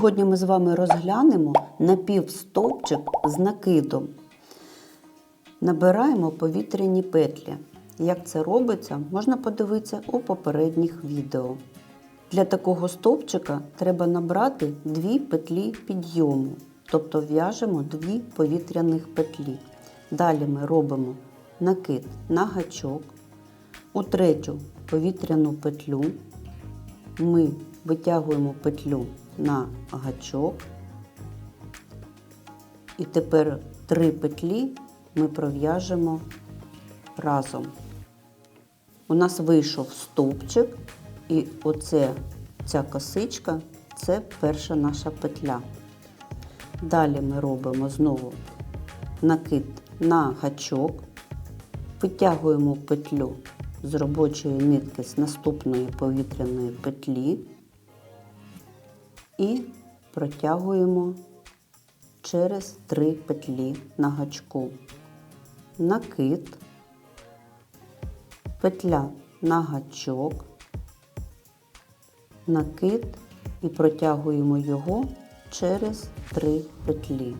Сьогодні ми з вами розглянемо напівстовпчик з накидом. Набираємо повітряні петлі. Як це робиться, можна подивитися у попередніх відео. Для такого стовпчика треба набрати дві петлі підйому, тобто в'яжемо дві повітряних петлі. Далі ми робимо накид на гачок. У третю повітряну петлю ми витягуємо петлю на гачок. І тепер три петлі ми пров'яжемо разом. У нас вийшов стовпчик, і оце ця косичка це перша наша петля. Далі ми робимо знову накид на гачок, витягуємо петлю з робочої нитки з наступної повітряної петлі і протягуємо через три петлі на гачку. Накид, петля на гачок, накид і протягуємо його через три петлі.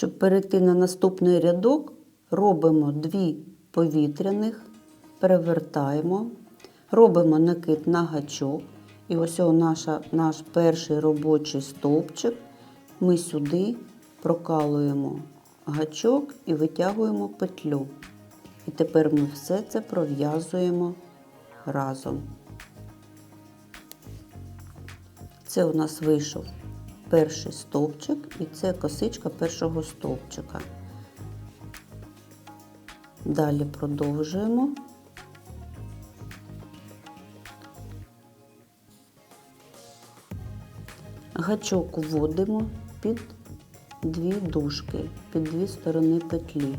Щоб перейти на наступний рядок, робимо дві повітряних, перевертаємо, робимо накид на гачок. І ось наша, наш перший робочий стовпчик. Ми сюди прокалуємо гачок і витягуємо петлю. І тепер ми все це пров'язуємо разом. Це у нас вийшов перший стовпчик і це косичка першого стовпчика. Далі продовжуємо. Гачок вводимо під дві дужки, під дві сторони петлі.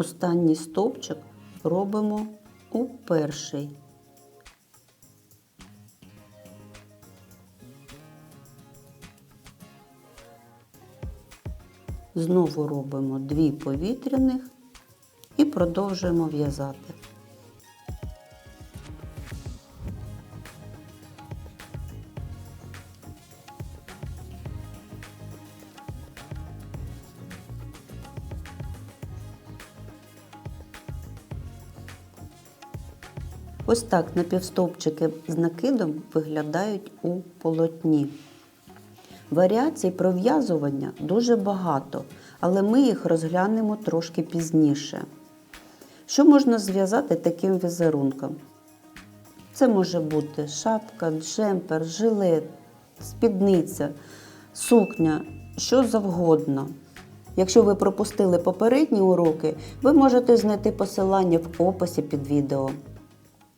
Останній стовпчик робимо у перший. Знову робимо дві повітряних і продовжуємо в'язати. Ось так напівстовпчики з накидом виглядають у полотні. Варіацій пров'язування дуже багато, але ми їх розглянемо трошки пізніше. Що можна зв'язати таким візерунком? Це може бути шапка, джемпер, жилет, спідниця, сукня, що завгодно. Якщо ви пропустили попередні уроки, ви можете знайти посилання в описі під відео.